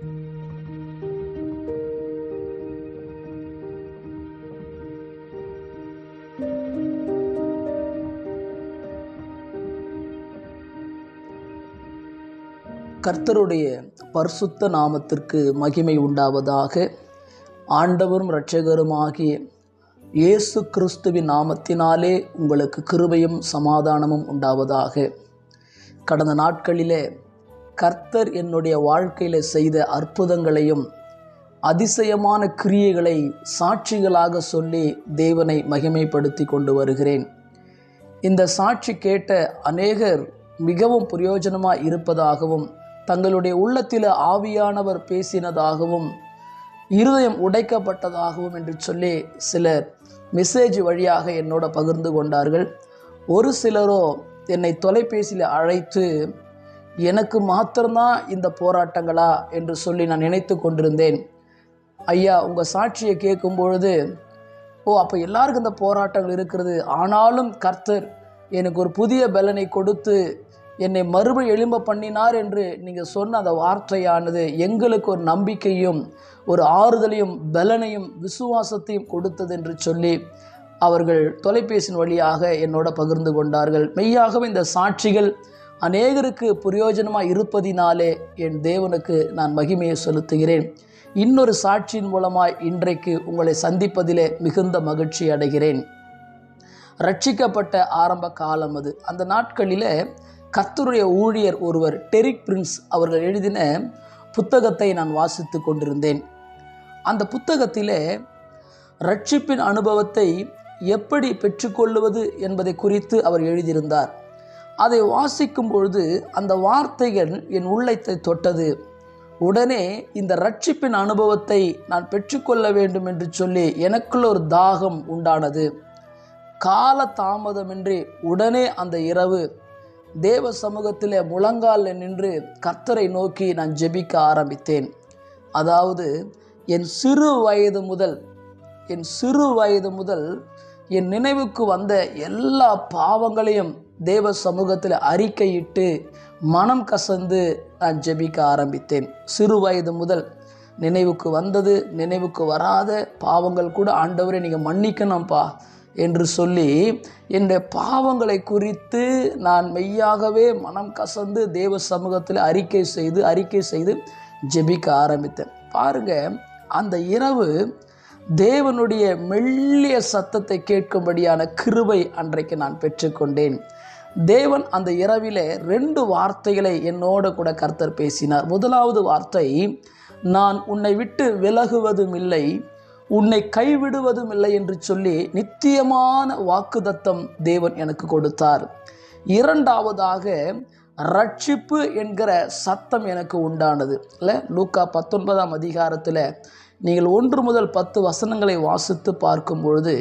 கர்த்தருடைய பரிசுத்த நாமத்திற்கு மகிமை உண்டாவதாக ஆண்டவரும் இரட்சகருமாகிய இயேசு கிறிஸ்துவின் நாமத்தினாலே உங்களுக்கு கிருபையும் சமாதானமும் உண்டாவதாக. கடந்த நாட்களிலே கர்த்தர் என்னுடைய வாழ்க்கையில் செய்த அற்புதங்களையும் அதிசயமான கிரியைகளை சாட்சிகளாக சொல்லி தேவனை மகிமைப்படுத்தி கொண்டு வருகிறேன். இந்த சாட்சி கேட்ட அநேகர் மிகவும் பிரயோஜனமாக இருப்பதாகவும் தங்களுடைய உள்ளத்தில் ஆவியானவர் பேசினதாகவும் இருதயம் உடைக்கப்பட்டதாகவும் என்று சொல்லி சிலர் மெசேஜ் வழியாக என்னோட பகிர்ந்து கொண்டார்கள். ஒரு சிலரோ என்னை தொலைபேசியில் அழைத்து எனக்கு மாத்திரம்தான் இந்த போராட்டங்களா என்று சொல்லி நான் நினைத்து கொண்டிருந்தேன். ஐயா உங்கள் சாட்சியை கேட்கும் பொழுது ஓ அப்போ எல்லாருக்கும் இந்த போராட்டங்கள் இருக்கிறது. ஆனாலும் கர்த்தர் எனக்கு ஒரு புதிய பலனை கொடுத்து என்னை மறுபடி எழும்ப பண்ணினார் என்று நீங்கள் சொன்ன அந்த வார்த்தையானது எங்களுக்கு ஒரு நம்பிக்கையும் ஒரு ஆறுதலையும் பலனையும் விசுவாசத்தையும் கொடுத்தது என்று சொல்லி அவர்கள் தொலைபேசியின் வழியாக என்னோட பகிர்ந்து கொண்டார்கள். மெய்யாகவே இந்த சாட்சிகள் அநேகருக்கு பிரயோஜனமாக இருப்பதினாலே என் தேவனுக்கு நான் மகிமையை செலுத்துகிறேன். இன்னொரு சாட்சியின் மூலமாய் இன்றைக்கு உங்களை சந்திப்பதிலே மிகுந்த மகிழ்ச்சி அடைகிறேன். ரட்சிக்கப்பட்ட ஆரம்ப காலம் அது. அந்த நாட்களில் கர்த்தருடைய ஊழியர் ஒருவர் டெரிக் பிரின்ஸ் அவர்கள் எழுதின புத்தகத்தை நான் வாசித்து கொண்டிருந்தேன். அந்த புத்தகத்திலே ரட்சிப்பின் அனுபவத்தை எப்படி பெற்றுக்கொள்வது என்பதை குறித்து அவர் எழுதியிருந்தார். அதை வாசிக்கும் பொழுது அந்த வார்த்தைகள் என் உள்ளத்தை தொட்டது. உடனே இந்த ரட்சிப்பின் அனுபவத்தை நான் பெற்றுக்கொள்ள வேண்டும் என்று சொல்லி எனக்குள்ள ஒரு தாகம் உண்டானது. கால தாமதமின்றி உடனே அந்த இரவு தேவ சமூகத்திலே முழங்காலில் நின்று கர்த்தரை நோக்கி நான் ஜெபிக்க ஆரம்பித்தேன். அதாவது என் சிறு வயது முதல் என் சிறு வயது முதல் என் நினைவுக்கு வந்த எல்லா பாவங்களையும் தேவ சமூகத்தில் அறிக்கையிட்டு மனம் கசந்து நான் ஜெபிக்க ஆரம்பித்தேன். சிறு வயது முதல் நினைவுக்கு வந்தது நினைவுக்கு வராத பாவங்கள் கூட ஆண்டவரை நீங்கள் மன்னிக்கணும்ப்பா என்று சொல்லி என்னுடைய பாவங்களை குறித்து நான் மெய்யாகவே மனம் கசந்து தேவ சமூகத்தில் அறிக்கை செய்து அறிக்கை செய்து ஜெபிக்க ஆரம்பித்தேன். பாருங்க அந்த இரவு தேவனுடைய மெல்லிய சத்தத்தை கேட்கும்படியான கிருபை அன்றைக்கு நான் பெற்றுக்கொண்டேன். தேவன் அந்த இரவிலே ரெண்டு வார்த்தைகளை என்னோடு கூட கர்த்தர் பேசினார். முதலாவது வார்த்தை நான் உன்னை விட்டு விலகுவதும் இல்லை உன்னை கைவிடுவதும் இல்லை என்று சொல்லி நித்தியமான வாக்குதத்தம் தேவன் எனக்கு கொடுத்தார். இரண்டாவதாக ரட்சிப்பு என்கிற சத்தம் எனக்கு உண்டானது. இல்லை லூக்கா பத்தொன்பதாம் அதிகாரத்தில் நீங்கள் ஒன்று முதல் பத்து வசனங்களை வாசித்து பார்க்கும் பொழுது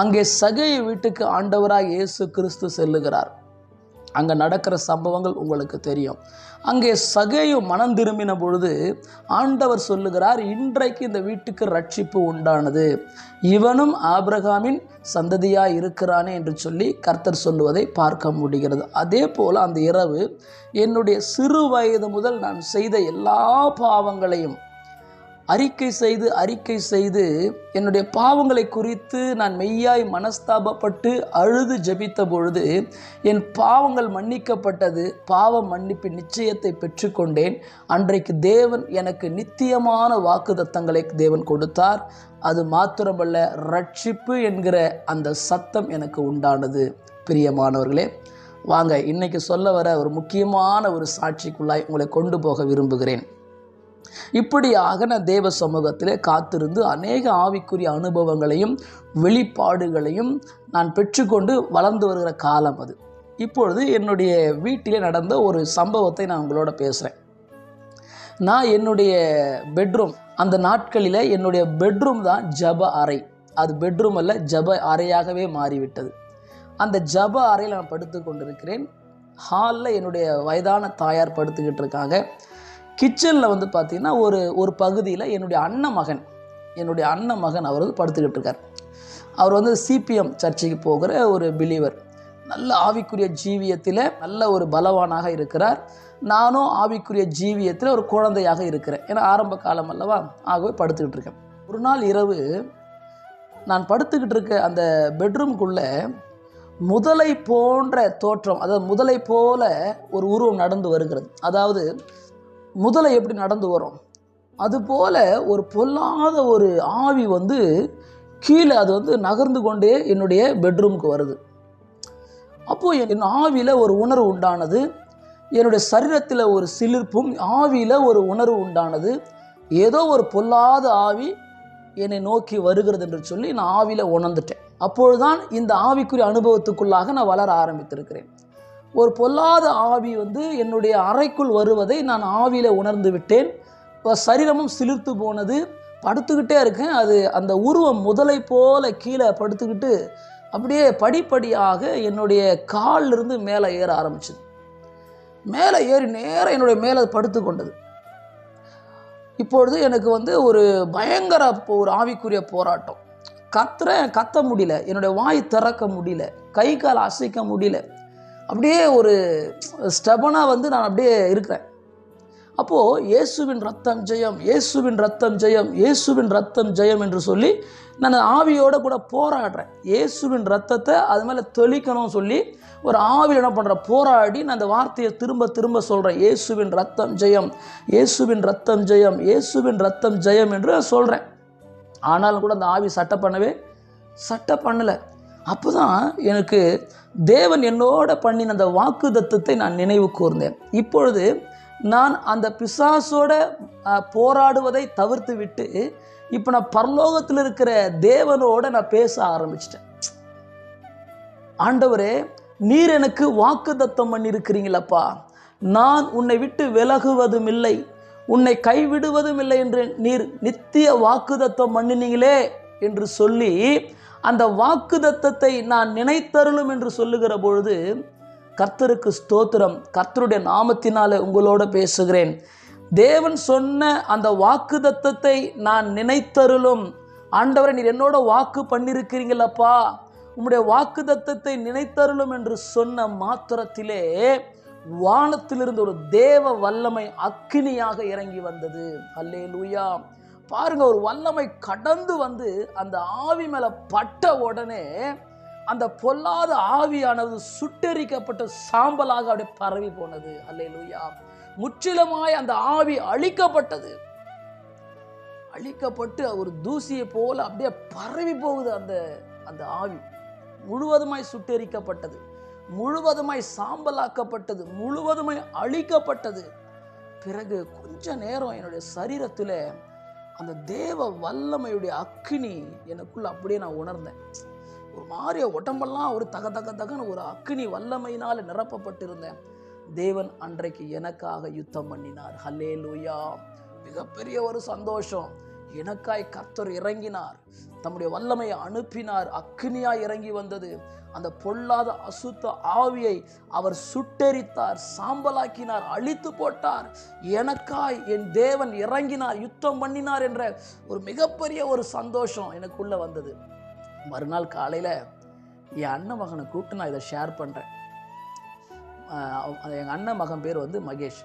அங்கே சகைய வீட்டுக்கு ஆண்டவராக இயேசு கிறிஸ்து செல்லுகிறார். அங்கே நடக்கிற சம்பவங்கள் உங்களுக்கு தெரியும். அங்கே சகையும் மனம் திரும்பின பொழுது ஆண்டவர் சொல்லுகிறார் இன்றைக்கு இந்த வீட்டுக்கு ரட்சிப்பு உண்டானது. இவனும் ஆபிரகாமின் சந்ததியாக இருக்கிறானே என்று சொல்லி கர்த்தர் சொல்லுவதை பார்க்க முடிகிறது. அதே போல் அந்த இரவு என்னுடைய சிறு வயது முதல் நான் செய்த எல்லா பாவங்களையும் அறிக்கை செய்து அறிக்கை செய்து என்னுடைய பாவங்களை குறித்து நான் மெய்யாய் மனஸ்தாபப்பட்டு அழுது ஜெபித்த பொழுது என் பாவங்கள் மன்னிக்கப்பட்டது பாவ மன்னிப்பு நிச்சயத்தை பெற்றுக்கொண்டேன். அன்றைக்கு தேவன் எனக்கு நித்தியமான வாக்குதத்தங்களை தேவன் கொடுத்தார். அது மாத்திரமல்ல ரட்சிப்பு என்கிற அந்த சத்தம் எனக்கு உண்டானது. பிரியமானவர்களே வாங்க இன்னைக்கு சொல்ல வர ஒரு முக்கியமான ஒரு சாட்சிக்குள்ளாய் உங்களை கொண்டு போக விரும்புகிறேன். இப்படியாக நான் தேவ சமூகத்திலே காத்திருந்து அநேக ஆவிக்குரிய அனுபவங்களையும் வெளிப்பாடுகளையும் நான் பெற்றுக்கொண்டு வளர்ந்து வருகிற காலம் அது. இப்பொழுது என்னுடைய வீட்டிலே நடந்த ஒரு சம்பவத்தை நான் உங்களோட பேசுகிறேன் நான் என்னுடைய பெட்ரூம் அந்த நாட்களில் என்னுடைய பெட்ரூம் தான் ஜப அறை. அது பெட்ரூம் அல்ல ஜப அறையாகவே மாறிவிட்டது. அந்த ஜப அறையில் நான் படுத்து கொண்டிருக்கிறேன். ஹாலில் என்னுடைய வயதான தாயார் படுத்துக்கிட்டு இருக்காங்க. கிச்சனில் வந்து பார்த்திங்கன்னா ஒரு ஒரு பகுதியில் என்னுடைய அண்ணன் மகன் என்னுடைய அண்ணன் மகன் அவர் வந்து படுத்துக்கிட்டு இருக்கார். அவர் வந்து சிபிஎம் சர்ச்சைக்கு போகிற ஒரு பிலீவர் நல்ல ஆவிக்குரிய ஜீவியத்தில் நல்ல ஒரு பலவானாக இருக்கிறார். நானும் ஆவிக்குரிய ஜீவியத்தில் ஒரு குழந்தையாக இருக்கிறேன். ஏன்னா ஆரம்ப காலம் அல்லவா ஆகவே படுத்துக்கிட்டு இருக்கேன். ஒரு நாள் இரவு நான் படுத்துக்கிட்டு இருக்க அந்த பெட்ரூம்குள்ளே முதலை போன்ற தோற்றம் அதாவது முதலை போல ஒரு உருவம் நடந்து வருகிறது. அதாவது முதலை எப்படி நடந்து வரும்? அதுபோல் ஒரு பொல்லாத ஒரு ஆவி வந்து கீழே அது வந்து நகர்ந்து கொண்டே என்னுடைய பெட்ரூமுக்கு வருது. அப்போது என் ஆவியில் ஒரு உணர்வு உண்டானது என்னுடைய சரீரத்தில் ஒரு சிலிர்ப்பும் ஆவியில் ஒரு உணர்வு உண்டானது. ஏதோ ஒரு பொல்லாத ஆவி என்னை நோக்கி வருகிறது என்று சொல்லி நான் ஆவியில் உணர்ந்துட்டேன். அப்பொழுதுதான் இந்த ஆவிக்குரிய அனுபவத்துக்குள்ளாக நான் வளர ஆரம்பித்திருக்கிறேன். ஒரு பொல்லாத ஆவி வந்து என்னுடைய அறைக்குள் வருவதை நான் ஆவியில் உணர்ந்து விட்டேன். சரீரமும் சிலிர்த்து போனது. படுத்துக்கிட்டே இருக்கேன். அது அந்த உருவம் முதலை போல கீழே படுத்துக்கிட்டு அப்படியே படிப்படியாக என்னுடைய காலிலிருந்து மேலே ஏற ஆரம்பிச்சது. மேலே ஏறி நேரம் என்னுடைய மேலே படுத்து கொண்டது. இப்பொழுது எனக்கு வந்து ஒரு பயங்கர ஒரு ஆவிக்குரிய போராட்டம். கத்துறேன் கத்த முடியல. என்னுடைய வாய் திறக்க முடியல. கை கால் அசைக்க முடியல. அப்படியே ஒரு ஸ்டெபனாக வந்து நான் அப்படியே இருக்கிறேன். அப்போது இயேசுவின் ரத்தம் ஜெயம் இயேசுவின் ரத்தம் ஜெயம் இயேசுவின் ரத்தம் ஜெயம் என்று சொல்லி நான் ஆவியோட கூட போராடுறேன். இயேசுவின் ரத்தத்தை அது மேலே தெளிக்கணும்னு சொல்லி ஒரு ஆவியில் என்ன பண்ணுறேன் போராடி நான் அந்த வார்த்தையை திரும்ப திரும்ப சொல்கிறேன் இயேசுவின் ரத்தம் ஜெயம் இயேசுவின் ரத்தம் ஜெயம் இயேசுவின் ரத்தம் ஜெயம் என்று சொல்கிறேன் ஆனாலும் கூட அந்த ஆவி சட்டை பண்ணவே சட்டை பண்ணலை. அப்போ தான் எனக்கு தேவன் என்னோட பண்ணின அந்த வாக்கு தத்துவத்தை நான் நினைவு கூர்ந்தேன். இப்பொழுது நான் அந்த பிசாசோட போராடுவதை தவிர்த்து விட்டு இப்போ நான் பரலோகத்தில் இருக்கிற தேவனோட நான் பேச ஆரம்பிச்சிட்டேன். ஆண்டவரே நீர் எனக்கு வாக்கு தத்தம் பண்ணியிருக்கிறீங்களப்பா. நான் உன்னை விட்டு விலகுவதும் இல்லை உன்னை கைவிடுவதும் இல்லை என்று நீர் நித்திய வாக்குதத்தம் பண்ணினீங்களே என்று சொல்லி அந்த வாக்குதத்தத்தை நான் நினைத்தருளும் என்று சொல்லுகிற பொழுது கர்த்தருக்கு ஸ்தோத்திரம். கர்த்தருடைய நாமத்தினால உங்களோட பேசுகிறேன். தேவன் சொன்ன அந்த வாக்குதத்தத்தை நான் நினைத்தருளும். ஆண்டவரை நீர் என்னோட வாக்கு பண்ணியிருக்கிறீங்களப்பா உம்முடைய வாக்குதத்தத்தை நினைத்தருளும் என்று சொன்ன மாத்திரத்திலே வானத்திலிருந்து ஒரு தேவ வல்லமை அக்கினியாக இறங்கி வந்தது. அல்லேலூயா. பாருங்க ஒரு வல்லமை கடந்து வந்து அந்த ஆவி மேல பட்ட உடனே அந்த பொல்லாத ஆவியானது சுட்டெரிக்கப்பட்ட சாம்பலாக அப்படியே பரவி போனது. அல்லேலூயா. முற்றிலுமாய் அந்த ஆவி அழிக்கப்பட்டது. அழிக்கப்பட்டு ஒரு தூசியை போல அப்படியே பரவி போகுது அந்த அந்த ஆவி. முழுவதுமாய் சுட்டெரிக்கப்பட்டது. முழுவதுமாய் சாம்பலாக்கப்பட்டது. முழுவதுமாய் அழிக்கப்பட்டது. பிறகு கொஞ்ச நேரம் என்னுடைய சரீரத்தில் அந்த தேவ வல்லமையுடைய அக்னி எனக்குள்ள அப்படியே நான் உணர்ந்தேன். ஒரு மாதிரிய உடம்பெல்லாம் ஒரு தக தக தகன்னு ஒரு அக்னி வல்லமையினால் நிரப்பப்பட்டிருந்தேன். தேவன் அன்றைக்கு எனக்காக யுத்தம் பண்ணினார். ஹலே லூயா மிகப்பெரிய ஒரு சந்தோஷம். எனக்காய் கர்த்தர் இறங்கினார். தம்முடைய வல்லமையை அனுப்பினார். அக்னியாய் இறங்கி வந்தது. அந்த பொல்லாத அசுத்த ஆவியை அவர் சுட்டெரித்தார் சாம்பலாக்கினார் அழித்து போட்டார். எனக்காய் என் தேவன் இறங்கினார் யுத்தம் பண்ணினார் என்ற ஒரு மிகப்பெரிய ஒரு சந்தோஷம் எனக்குள்ள வந்தது. மறுநாள் காலையில் என் அண்ணன் மகனை கூப்பிட்டு நான் இதை ஷேர் பண்ணுறேன் எங்கள் அண்ணன் மகன் பேர் வந்து மகேஷ்.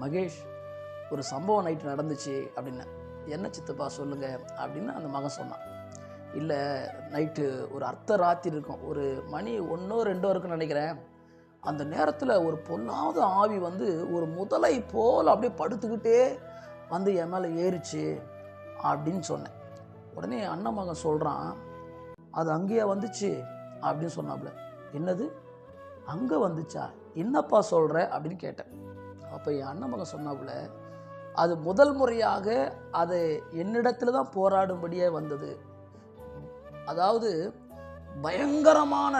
மகேஷ் ஒரு சம்பவம் நைட்டு நடந்துச்சு அப்படின்னேன். என்ன சித்தப்பா சொல்லுங்கள் அப்படின்னு அந்த மகன் சொன்னான். இல்லை நைட்டு ஒரு அர்த்த ராத்திரி இருக்கும். ஒரு மணி ஒன்றோ ரெண்டோ இருக்குன்னு நினைக்கிறேன். அந்த நேரத்தில் ஒரு பொல்லாத ஆவி வந்து ஒரு முதலை போல் அப்படியே படுத்துக்கிட்டே வந்து என் மேலே ஏறிச்சு அப்படின்னு சொன்னேன். உடனே அண்ணன் மகன் சொல்கிறான் அது அங்கேயே வந்துச்சு? அப்படின்னு சொன்னாப்புல. என்னது? அங்கே வந்துச்சா? என்னப்பா சொல்கிற அப்படின்னு கேட்டேன். அப்போ என் அண்ணன் மகன் சொன்னாப்புல அது முதல் முறையாக அது என்னிடத்துல தான் போராடும்படியே வந்தது. அதாவது பயங்கரமான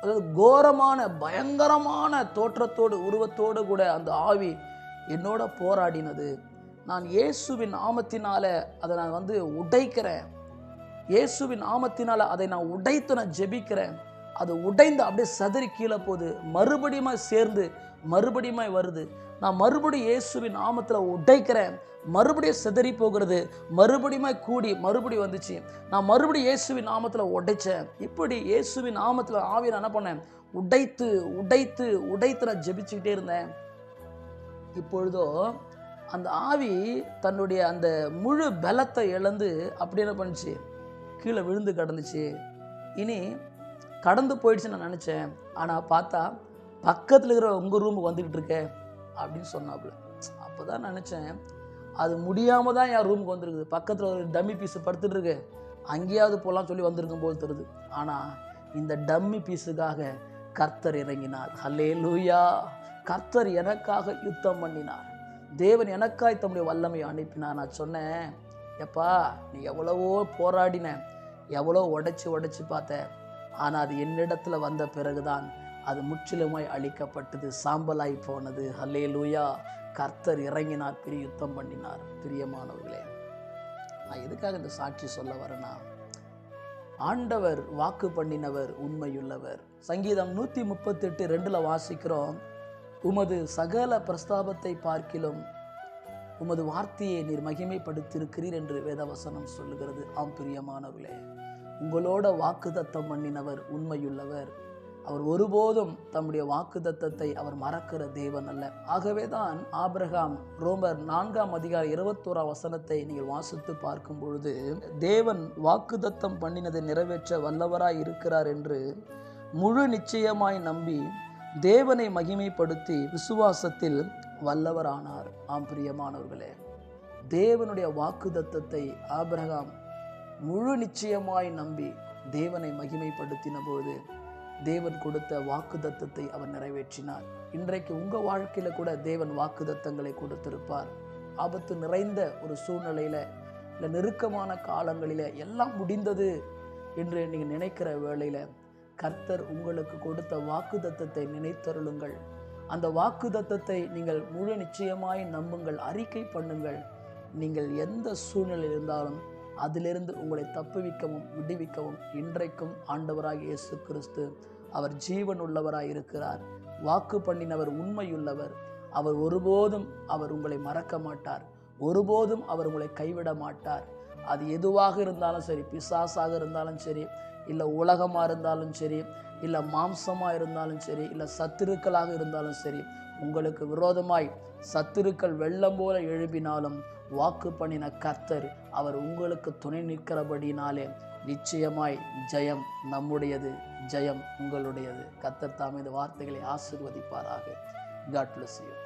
அதாவது கோரமான பயங்கரமான தோற்றத்தோடு உருவத்தோடு கூட அந்த ஆவி என்னோட போராடினது. நான் இயேசுவின் ஆமத்தினால் அதை நான் வந்து உடைக்கிறேன். இயேசுவின் ஆமத்தினால் அதை நான் உடைத்து நான் ஜெபிக்கிறேன். அது உடைந்து அப்படியே சதறி கீழே போகுது. மறுபடியும் சேர்ந்து மறுபடியும் வருது. நான் மறுபடியும் இயேசுவின் நாமத்தில் உடைக்கிறேன். மறுபடியும் சிதறி போகிறது. மறுபடியும் கூடி மறுபடியும் வந்துச்சு. நான் மறுபடியும் இயேசுவின் நாமத்தில் உடைச்சேன். இப்படி இயேசுவின் நாமத்தில் ஆவி நான் என்ன பண்ணேன்? உடைத்து உடைத்து உடைத்து நான் ஜெபிச்சுக்கிட்டே இருந்தேன். இப்பொழுதோ அந்த ஆவி தன்னுடைய அந்த முழு பலத்தை இழந்து அப்படி என்ன பண்ணுச்சு? கீழே விழுந்து கிடந்துச்சு. இனி கடந்து போயிடுச்சுன்னு நான் நினச்சேன். ஆனால் பார்த்தா பக்கத்தில் இருக்கிற உங்கள் ரூமுக்கு வந்துக்கிட்டு இருக்கேன் அப்படின்னு சொன்னாப்புல. அப்போ தான் நினச்சேன் அது முடியாமல் தான் என் ரூமுக்கு வந்திருக்குது. பக்கத்தில் ஒரு டம்மி பீஸு படுத்துட்டு இருக்கு. அங்கேயாவது போகலாம் சொல்லி வந்திருக்கும் போது தருது. ஆனால் இந்த டம்மி பீஸுக்காக கர்த்தர் இறங்கினார். ஹல்லே லூயா கர்த்தர் எனக்காக யுத்தம் பண்ணினார். தேவன் எனக்காய் தம்முடைய வல்லமையை அனுப்பினார். நான் சொன்னேன் எப்பா நீ எவ்வளவோ போராடின எவ்வளோ உடைச்சி உடைச்சி பார்த்த ஆனால் அது என்னிடத்தில் வந்த பிறகுதான் அது முற்றிலுமாய் அழிக்கப்பட்டது சாம்பலாய் போனது. ஹல்லே லூயா கர்த்தர் இறங்கினார் பெரிய யுத்தம் பண்ணினார். பிரியமானவர்களே நான் எதுக்காக இந்த சாட்சி சொல்ல வரேன்னா ஆண்டவர் வாக்கு பண்ணினவர் உண்மையுள்ளவர். சங்கீதம் நூற்றி முப்பத்தெட்டு ரெண்டில் வாசிக்கிறோம் உமது சகல பிரஸ்தாபத்தை பார்க்கிலும் உமது வார்த்தையை நீர் மகிமைப்படுத்தியிருக்கிறீர் என்று வேதவசனம் சொல்லுகிறது. ஆம் பிரியமானவர்களே உங்களோட வாக்குதத்தம் பண்ணினவர் உண்மையுள்ளவர். அவர் ஒருபோதும் தம்முடைய வாக்குதத்தத்தை அவர் மறக்கிற தேவன் அல்ல. ஆகவே தான் ஆபிரகாம் ரோமர் நான்காம் அதிகார இருபத்தோராம் வசனத்தை நீங்கள் வாசித்து பார்க்கும் பொழுது தேவன் வாக்குதத்தம் பண்ணினதை நிறைவேற்ற வல்லவராய் இருக்கிறார் என்று முழு நிச்சயமாய் நம்பி தேவனை மகிமைப்படுத்தி விசுவாசத்தில் வல்லவரானார். ஆம் பிரியமானவர்களே தேவனுடைய வாக்குதத்தத்தை ஆபிரகாம் முழு நிச்சயமாய் நம்பி தேவனை மகிமைப்படுத்தின பொழுது தேவன் கொடுத்த வாக்குதத்தத்தை அவர் நிறைவேற்றினார். இன்றைக்கு உங்கள் வாழ்க்கையில் கூட தேவன் வாக்குதத்தங்களை கொடுத்திருப்பார். ஆபத்து நிறைந்த ஒரு சூழ்நிலையில் இல்லை நெருக்கமான காலங்களில் எல்லாம் முடிந்தது என்று நீங்கள் நினைக்கிற வேளையில் கர்த்தர் உங்களுக்கு கொடுத்த வாக்குதத்தத்தை நினைத்தருளுங்கள். அந்த வாக்குதத்தத்தை நீங்கள் முழு நிச்சயமாய் நம்புங்கள் அறிக்கை பண்ணுங்கள். நீங்கள் எந்த சூழ்நிலையில் இருந்தாலும் அதிலிருந்து உங்களை தப்புவிக்கவும் விடுவிக்கவும் இன்றைக்கும் ஆண்டவராக இயேசு கிறிஸ்து அவர் ஜீவன் உள்ளவராக இருக்கிறார் வாக்கு பண்ணினவர் உண்மையுள்ளவர். அவர் ஒருபோதும் அவர் உங்களை மறக்க மாட்டார். ஒருபோதும் அவர் உங்களை கைவிட மாட்டார். அது எதுவாக இருந்தாலும் சரி பிசாசாக இருந்தாலும் சரி இல்லை உலகமாக இருந்தாலும் சரி இல்லை மாம்சமாக இருந்தாலும் சரி இல்லை சத்துருக்களாக இருந்தாலும் சரி உங்களுக்கு விரோதமாய் சத்துருக்கள் வெள்ளம் போல எழுப்பினாலும் வாக்கு பண்ணின கர்த்தர் அவர் உங்களுக்கு துணை நிற்கிறபடினாலே நிச்சயமாய் ஜெயம் நம்முடையது ஜெயம் உங்களுடையது. கர்த்தர் தாம் இந்த வார்த்தைகளை ஆசிர்வதிப்பாராக. God bless